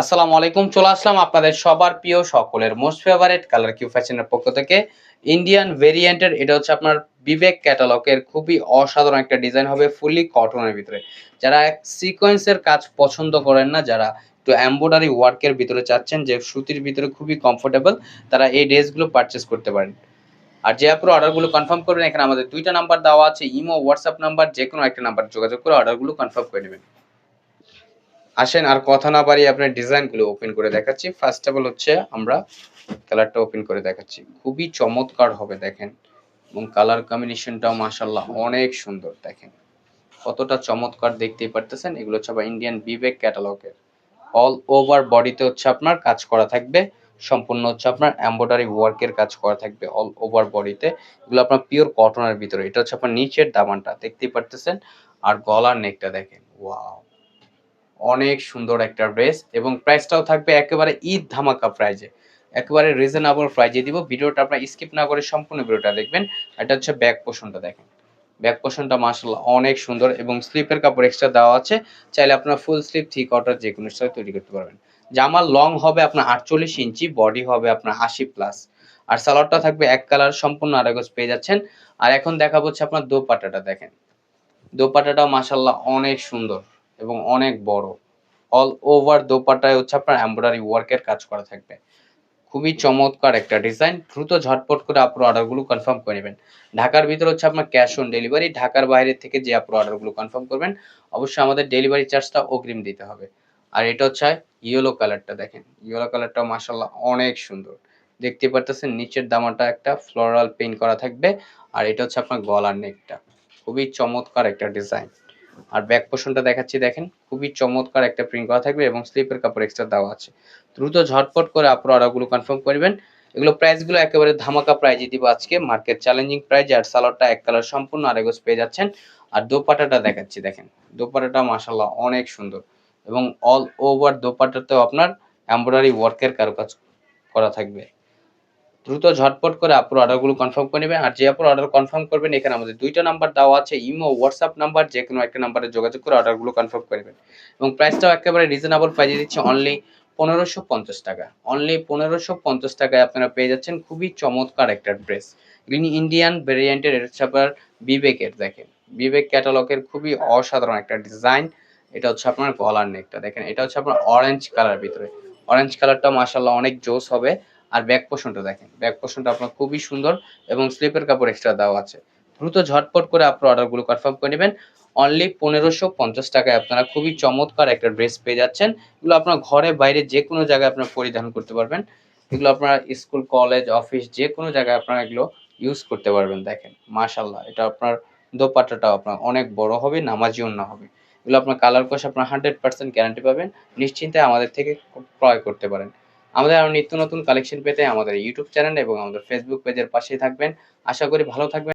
আসসালামু আলাইকুম, চলে আসলাম আপনাদের সবার প্রিয় সকলের মোস্ট ফেভারিট কালার কিউ ফ্যাশনের পক্ষ থেকে। ইন্ডিয়ান ভেরিয়েন্টের এটা হচ্ছে আপনার বিবেক ক্যাটালগের খুবই অসাধারণ একটা ডিজাইন হবে ফুলি কটনের ভিতরে। যারা সিকোয়েন্সের কাজ পছন্দ করেন না, যারা একটু এম্ব্রয়ডারি ওয়ার্কের ভিতরে চাচ্ছেন যে সুতির ভিতরে খুবই কমফোর্টেবল তারা এই ড্রেসগুলো পারচেস করতে পারেন। আর যে আপনার অর্ডারগুলো কনফার্ম করবেন এখানে আমাদের দুইটা নাম্বার দেওয়া আছে ইমো হোয়াটসঅ্যাপ নাম্বার যে কোনো একটা নাম্বার যোগাযোগ করে অর্ডারগুলো কনফার্ম করে নেবেন। আসেন, আর কথা না পারি আপনার ডিজাইনগুলো ওপেন করে দেখাচ্ছি। ফার্স্ট অফ অল হচ্ছে আমরা কালারটা ওপেন করে দেখাচ্ছি। খুবই চমৎকার হবে দেখেন, এবং কালার কম্বিনেশনটাও মাশাল্লাহ অনেক সুন্দর দেখেন। কতটা চমৎকার দেখতেই পারতেছেন, এগুলো হচ্ছে ইন্ডিয়ান বিবেক ক্যাটালগের অল ওভার বডিতে হচ্ছে আপনার কাজ করা থাকবে, সম্পূর্ণ হচ্ছে আপনার এম্ব্রয়ডারি ওয়ার্কের কাজ করা থাকবে অল ওভার বডিতে এগুলো আপনার পিওর কটনের ভিতরে, এটা হচ্ছে আপনার নিচের দামানটা, দেখতেই পারতেছেন। আর গলার নেকটা দেখেন ওয়াও অনেক সুন্দর একটা ড্রেস এবং প্রাইসটাও থাকবে একেবারে ঈদ ধামাকা প্রাইজে একেবারে রিজনেবল প্রাইজে দিব। ভিডিওটা আপনার স্কিপ না করে সম্পূর্ণ ভিডিওটা দেখবেন। এটা হচ্ছে ব্যাক পোর্শনটা দেখেন। ব্যাক পোর্শনটা মাশাআল্লাহ অনেক সুন্দর এবং স্লিপের কাপড় এক্সট্রা দেওয়া আছে। চাইলে আপনার ফুল স্লিপ থ্রি কোয়ার্টার যে কোনো স্টাইল তৈরি করতে পারবেন। জামার লং হবে আপনার আটচল্লিশ ইঞ্চি বডি হবে আপনার আশি প্লাস আর সালোয়ারটা থাকবে এক কালার সম্পূর্ণ আড়াগজ পেয়ে যাচ্ছেন। আর এখন দেখা হচ্ছে আপনার দোপাটাটা দেখেন। দোপাটাটাও মাশাআল্লাহ অনেক সুন্দর। এবং অনেক বড়। অল ওভার দোপাটায় হচ্ছে আপনার এমব্রয়ডারি ওয়ার্কের কাজ করা থাকবে। খুবই চমৎকার একটা ডিজাইন দ্রুত ঝটপট করে আপনার অর্ডারগুলো কনফার্ম করে নেবেন। ঢাকার ভিতরে হচ্ছে আপনার ক্যাশ অন ডেলিভারি ঢাকার বাইরে থেকে যে আপনার অর্ডারগুলো কনফার্ম করবেন, অবশ্যই আমাদের ডেলিভারি চার্জটা অগ্রিম দিতে হবে। আর এটা হচ্ছে ইয়েলো কালারটা দেখেন। ইয়েলো কালারটা মাসাল্লাহ অনেক সুন্দর। দেখতে পারতেছেন নিচের দামাটা একটা ফ্লোরাল পেইন্ট করা থাকবে। আর এটা হচ্ছে আপনার গলার নেকটা খুবই চমৎকার একটা ডিজাইন আর ব্যাক পোর্শনটা দেখাচ্ছি, দেখেন, খুবই চমৎকার একটা প্রিন্ট করা থাকবে এবং স্লিপের কাপড় এক্সট্রা দেওয়া আছে। দ্রুত ঝটপট করে আপনার অর্ডারগুলো কনফার্ম করবেন। এগুলো প্রাইসগুলো একেবারে ধামাকা প্রাইজে দিব আজকে। মার্কেট চ্যালেঞ্জিং প্রাইজ আর সালোয়ারটা এক কালার সম্পূর্ণ আর আরেগোজ পেয়ে যাচ্ছেন। আর দোপাটাটা দেখাচ্ছি, দেখেন, দোপাটাটা মাসাল্লাহ অনেক সুন্দর এবং অল ওভার দোপাটাতেও আপনার এমব্রয়ডারি ওয়ার্কের কারুকাজ করা থাকবে। দ্রুত ঝটপট করে আপুর অর্ডারগুলো কনফার্ম করে নেবেন। আর যে আপনার অর্ডার কনফার্ম করবেন, এখানে আমাদের দুইটা নাম্বার দেওয়া আছে, ইমো হোয়াটসঅ্যাপ নাম্বার যে কোনো একটা নাম্বারে যোগাযোগ করে অর্ডারগুলো কনফার্ম করে নেবেন। এবং প্রাইসটাও একেবারে রিজনেবল প্রাইসে দিচ্ছে অনলি পনেরোশো পঞ্চাশ টাকা। অনলি পনেরোশো পঞ্চাশ টাকায় আপনারা পেয়ে যাচ্ছেন খুবই চমৎকার একটা ড্রেস গ্রিন ইন্ডিয়ান ভেরিয়েন্টের এটা আপনার বিবেকের, দেখেন। বিবেক ক্যাটালগের খুবই অসাধারণ একটা ডিজাইন এটা হচ্ছে আপনার গলার নেকটা দেখেন। এটা হচ্ছে আপনার অরেঞ্জ কালার ভিতরে। অরেঞ্জ কালারটা মাসাল্লাহ অনেক জোস হবে। আর ব্যাক পোর্শনটা দেখেন। ব্যাক পোর্শনটা আপনার খুবই সুন্দর এবং স্লিপের কাপড় এক্সট্রা দেওয়া আছে। দ্রুত ঝটপট করে আপনার অর্ডারগুলো কনফার্ম করে নেবেন। অনলি পনেরোশো পঞ্চাশ টাকায় আপনারা খুবই চমৎকার একটা ড্রেস পেয়ে যাচ্ছেন। এগুলো আপনার ঘরে বাইরে যে কোনো জায়গায় আপনার পরিধান করতে পারবেন। এগুলো আপনার স্কুল কলেজ অফিস যে কোনো জায়গায় আপনারা এগুলো ইউজ করতে পারবেন, দেখেন। মাশাল্লাহ এটা আপনার দোপাট্টাটাও আপনার অনেক বড় হবে নামাজি না হবে। এগুলো আপনার কালার কোশ আপনার হান্ড্রেড পার্সেন্ট গ্যারান্টি পাবেন। নিশ্চিন্তে আমাদের থেকে ক্রয় করতে পারেন। আমাদের আরও নিত্য নতুন কালেকশন পেতে আমাদের ইউটিউব চ্যানেল এবং আমাদের ফেসবুক পেজের পাশেই থাকবেন। আশা করি ভালো থাকবেন।